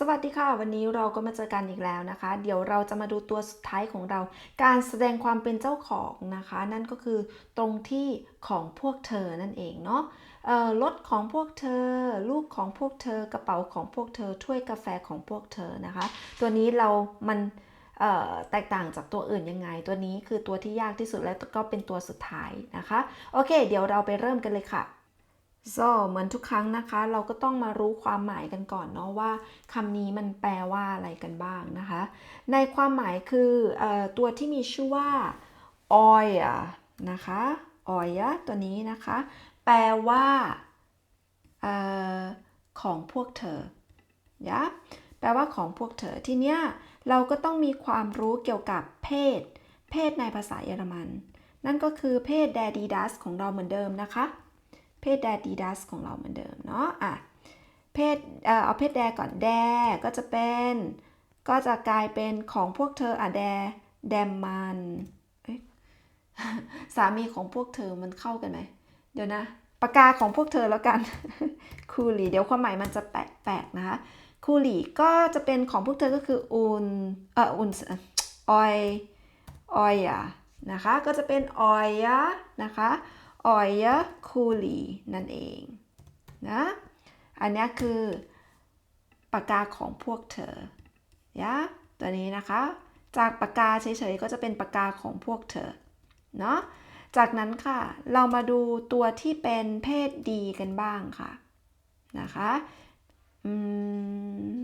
สวัสดีค่ะ วันนี้เราก็มาเจอกันอีกแล้วนะคะ เดี๋ยวเราจะมาดูตัวสุดท้ายของเรา การแสดงความเป็นเจ้าของนะคะ นั่นก็คือตรงที่ของพวกเธอนั่นเองเนาะรถของพวกเธอ ลูกของพวกเธอกระเป๋าของพวกเธอถ้วยกาแฟของพวกเธอนะคะ ตัวนี้เรามันแตกต่างจากตัวอื่นยังไง ตัวนี้คือตัวที่ยากที่สุดและก็เป็นตัวสุดท้ายนะคะโอเค เดี๋ยวเราไปเริ่มกันเลยค่ะ so เหมือนทุกครั้งนะคะ เราก็ต้องมารู้ความหมายกันก่อนเนาะว่าคำนี้มันแปลว่าอะไรกันบ้างนะคะ ในความหมายคือออตัวที่มีชื่อว่า oil นะคะ oil ตัวนี้นะคะ แปลว่าออของพวกเธอยะแปลว่าของพวกเธอทีเนี้ยเราก็ต้องมีความรู้เกี่ยวกับเพศ เพศในภาษาเยอรมัน นั่นก็คือเพศ daddy das ของเราเหมือนเดิมนะคะ เพศ daddy das ของเราเหมือนเดิมเนาะอะเพศเอาเพศแดก่อนแดก็จะเป็น ก็จะกลายเป็นของพวกเธออะแดแดมมันสามีของพวกเธอมันเข้ากันไหมเดี๋ยวนะปากกาของพวกเธอแล้วกันคูหลีเดี๋ยวความหมายมันจะแปลกๆนะคะคูหลีก็จะเป็นของพวกเธอก็คืออุนเอ่ออุนออยออยอะนะคะก็จะเป็นออยะนะคะ ออยะคูลีนั่นเองนะอันนี้คือปากกาของพวกเธอยะตัวนี้นะคะ จากปากกาเฉยๆก็จะเป็นปากกาของพวกเธอเนาะจากนั้นค่ะเรามาดูตัวที่เป็นเพศดีกันบ้างค่ะนะคะอืม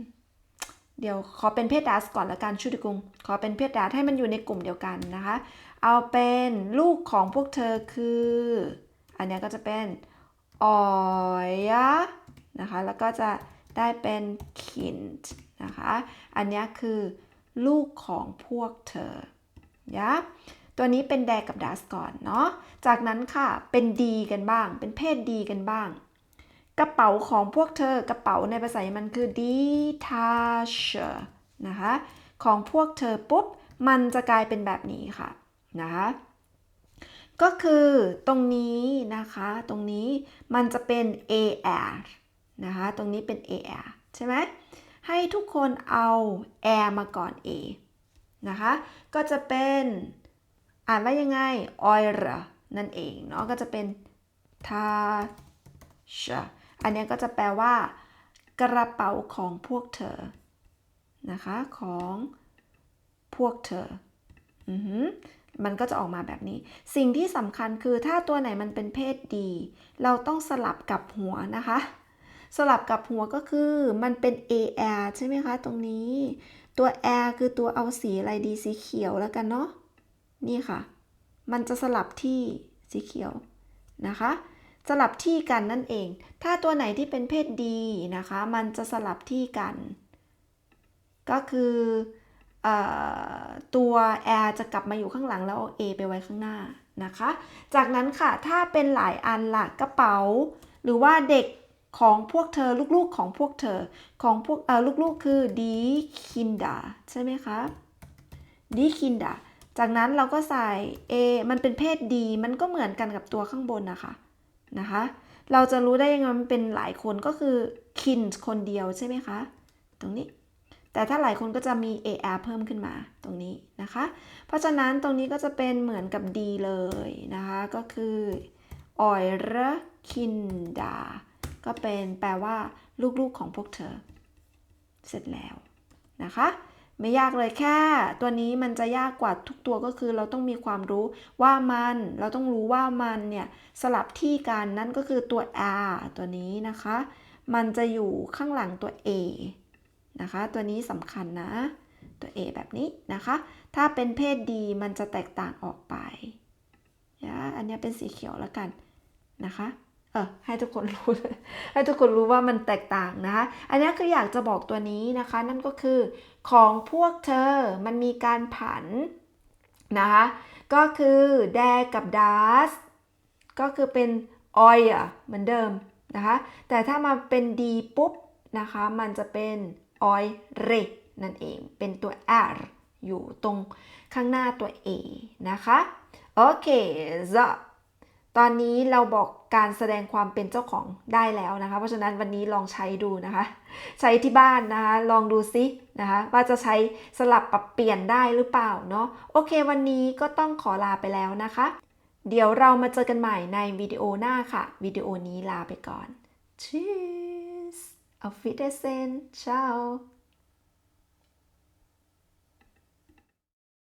เดี๋ยวขอเป็นเพศดัสก่อนละกันชุดิกุง ขอเป็นเพศดัสให้มันอยู่ในกลุ่มเดียวกันนะคะ เอาเป็นลูกของพวกเธอคือ อันนี้ก็จะเป็นออยะนะคะ แล้วก็จะได้เป็น kind นะคะ อันนี้คือลูกของพวกเธอยะตัวนี้เป็นแดกับดัสก่อนเนาะ จากนั้นค่ะ เป็นดีกันบ้าง เป็นเพศดีกันบ้าง กระเป๋าของพวกเธอกระเป๋าในภาษาเยอรมันคือ detache นะคะของพวกเธอปุ๊บ มันจะกลายเป็นแบบนี้ค่ะนะคะก็คือตรงนี้นะคะตรงนี้มันจะเป็น AR นะคะตรงนี้เป็น AR ใช่ไหมให้ทุกคนเอา air มาก่อน A นะคะก็จะเป็นอ่านว่ายังไง oil นั่นเองเนาะก็จะเป็น t a s h อันนี้ก็จะแปลว่า กระเป๋าของพวกเธอ นะคะ ของพวกเธอ อือหือมันก็จะออกมาแบบนี้ สิ่งที่สำคัญคือถ้าตัวไหนมันเป็นเพศดี เราต้องสลับกับหัวนะคะ สลับกับหัวก็คือมันเป็น AR ใช่ไหมคะ ตรงนี้ ตัว R คือตัวเอาสีอะไรดีสีเขียวแล้วกันเนาะ นี่ค่ะ มันจะสลับที่สีเขียวนะคะ สลับที่กันนั่นเอง ถ้าตัวไหนที่เป็นเพศดีนะคะ มันจะสลับที่กัน ก็คืออตัว R จะกลับมาอยู่ข้างหลังแล้วเอา a ไปไว้ข้างหน้านะคะ จากนั้นค่ะ ถ้าเป็นหลายอันล่ะกระเป๋า หรือว่าเด็กของพวกเธอลูกๆของพวกเธอของพวกเออลูกๆคือ die Kinder ใช่ไหมคะ die Kinder จากนั้นเราก็ใส่ a มันเป็นเพศดีมันก็เหมือนกันกับตัวข้างบนนะคะ นะคะ เราจะรู้ได้ยังไงมันเป็นหลายคนก็คือ kind คนเดียวใช่ไหมคะ ตรงนี้ แต่ถ้าหลายคนก็จะมี AR เพิ่มขึ้นมาตรงนี้นะคะ เพราะฉะนั้นตรงนี้ก็จะเป็นเหมือนกับ D เลยนะคะ ก็คือ eure Kinder ก็เป็นแปลว่าลูกๆของพวกเธอ เสร็จแล้วนะคะ ไม่ยากเลยแค่ ตัวนี้มันจะยากกว่าทุกตัวก็คือเราต้องมีความรู้ว่ามัน เราต้องรู้ว่ามันเนี่ยสลับที่กันนั่นก็คือตัว R ตัวนี้นะคะ มันจะอยู่ข้างหลังตัว A นะคะ ตัวนี้สำคัญนะ ตัว A แบบนี้นะคะ ถ้าเป็นเพศดีมันจะแตกต่างออกไป อันนี้เป็นสีเขียวแล้วกันนะคะ เออให้ทุกคนรู้ให้ทุกคนรู้ว่ามันแตกต่างนะคะ อันนี้คืออยากจะบอกตัวนี้นะคะ นั่นก็คือของพวกเธอมันมีการผันนะคะ ก็คือแดกับดัสก็คือเป็นออยอะเหมือนเดิมนะคะ แต่ถ้ามาเป็นดีปุ๊บนะคะ มันจะเป็นออยเรนั่นเอง เป็นตัว R อยู่ตรงข้างหน้าตัว A นะคะ โอเค so ตอนนี้เราบอกการแสดงความเป็นเจ้าของได้แล้วนะคะ เพราะฉะนั้นวันนี้ลองใช้ดูนะคะ ใช้ที่บ้านนะคะ ลองดูซินะคะว่าจะใช้สลับปรับเปลี่ยนได้หรือเปล่าเนาะโอเค วันนี้ก็ต้องขอลาไปแล้วนะคะ เดี๋ยวเรามาเจอกันใหม่ในวิดีโอหน้าค่ะ วิดีโอนี้ลาไปก่อน Tschüss Auf Wiedersehen Ciao